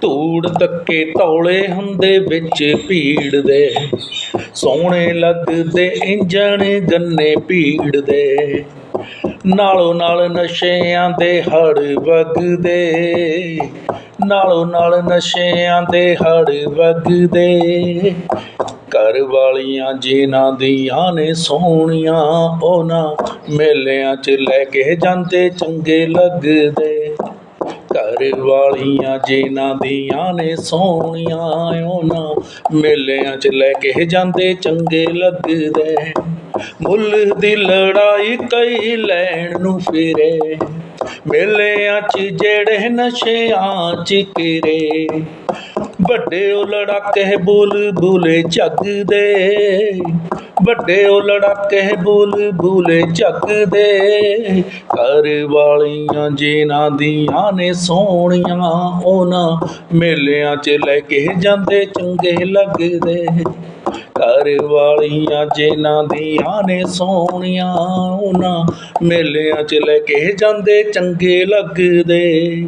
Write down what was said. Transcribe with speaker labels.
Speaker 1: ਧੂੜ ਤੱਕੇ ਤੌਲੇ ਹੁੰਦੇ ਵਿੱਚ ਭੀੜ ਦੇ ਸੋਹਣੇ ਲੱਗਦੇ ਇੰਜਣ ਗੰਨੇ ਭੀੜ ਦੇ ਨਾਲੋਂ ਨਾਲ ਨਸ਼ਿਆਂ ਦੇ ਹੜ ਵਗਦੇ। ਨਾਲੋਂ ਨਾਲ ਨਸ਼ਿਆਂ ਦੇ ਹੜ ਵਗਦੇ। ਘਰ ਵਾਲੀਆਂ ਜਿਨ੍ਹਾਂ ਦੀਆਂ ਨੇ ਸੋਹਣੀਆਂ, ਉਹਨਾਂ ਮੇਲਿਆਂ 'ਚ ਲੈ ਕੇ ਜਾਂਦੇ ਚੰਗੇ ਲੱਗਦੇ। ਘਰ ਵਾਲੀਆਂ ਜਿਨ੍ਹਾਂ ਦੀਆਂ ਨੇ ਸੋਹਣੀਆਂ, ਉਹਨਾਂ ਮੇਲਿਆਂ 'ਚ ਲੈ ਕੇ ਜਾਂਦੇ ਚੰਗੇ ਲੱਗਦੇ। ਮੁੱਲ ਦੀ ਲੜਾਈ ਕਈ ਲੈਣ ਨੂੰ ਫਿਰੇ। ਮੇਲਿਆਂ 'ਚ ਜਿਹੜੇ ਨਸ਼ਿਆਂ 'ਚ ਕਿਰੇ ਵੱਡੇ ਉਹ ਲੜਾਕੇ ਬੋਲ ਬੁਲੇ ਜੱਗ ਵੱਡੇ ਉਹ ਲੜਾਕੇ ਬੋਲ ਬੁਲੇ ਜੱਗ ਘਰ ਵਾਲੀਆਂ ਜਿਨ੍ਹਾਂ ਦੀਆਂ ਨੇ ਸੋਹਣੀਆਂ, ਉਹਨਾਂ ਮੇਲਿਆਂ 'ਚ ਲੈ ਕੇ ਜਾਂਦੇ ਚੰਗੇ ਲੱਗਦੇ। ਘਰ ਵਾਲੀਆਂ ਜਿਨ੍ਹਾਂ ਦੀਆਂ ਨੇ ਸੋਹਣੀਆਂ, ਉਹਨਾਂ ਮੇਲਿਆਂ 'ਚ ਲੈ ਕੇ ਜਾਂਦੇ ਚੰਗੇ ਲੱਗਦੇ।